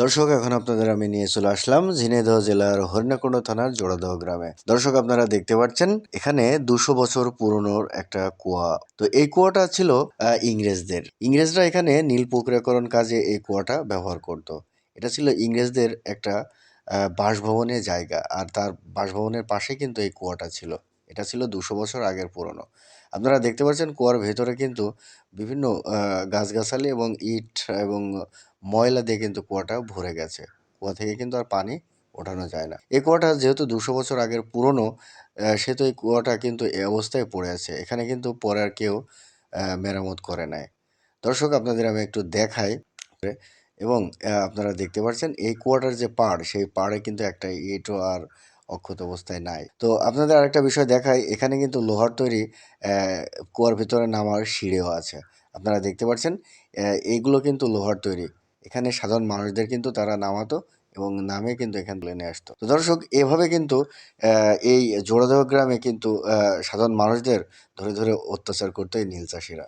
দর্শক, এখন আপনাদের আমি নিয়ে চলে আসলাম ঝিনাইদহ জেলার হরিণাকুণ্ড থানার জোড়াদহ গ্রামে। দর্শক, আপনারা দেখতে পাচ্ছেন, এখানে দুশো বছর পুরনোর একটা কুয়া। তো এই কুয়াটা ছিল ইংরেজদের। ইংরেজরা এখানে নীল প্রক্রিয়াকরণ কাজে এই কুয়াটা ব্যবহার করত। এটা ছিল ইংরেজদের একটা বাসভবনের জায়গা, আর তার বাসভবনের পাশে কিন্তু এই কুয়াটা ছিল। এটা ছিল দুশো বছর আগের পুরনো। আপনারা দেখতে পাচ্ছেন, কুয়ার ভেতরে কিন্তু বিভিন্ন গাছগাছালি এবং ইট এবং ময়লা দিয়ে কিন্তু কুয়াটা ভরে গেছে। কুয়া থেকে কিন্তু আর পানি ওঠানো যায় না। এই কুয়াটা যেহেতু দুশো বছর আগের পুরনো সেহেতু এই কুয়াটা কিন্তু এ অবস্থায় পড়ে আছে। এখানে কিন্তু পরে আর কেউ মেরামত করে নাই। দর্শক, আপনাদের আমি একটু দেখাই। এবং আপনারা দেখতে পাচ্ছেন এই কুয়াটার যে পাড়, সেই পাড়ে কিন্তু একটা ইটও আর অক্ষত অবস্থায় নাই। তো আপনাদের আরেকটা বিষয় দেখাই, এখানে কিন্তু লোহার তৈরি কুয়ার ভিতরে নামার সিঁড়িও আছে। আপনারা দেখতে পাচ্ছেন এইগুলো কিন্তু লোহার তৈরি। এখানে সাধারণ মানুষদের কিন্তু তারা নামাতো এবং নামে কিন্তু এখানে প্লেনে আসতো। তো দর্শক, এভাবে কিন্তু এই জোড়াদেহ গ্রামে কিন্তু সাধারণ মানুষদের ধরে ধরে অত্যাচার করতো এই নীল চাষিরা।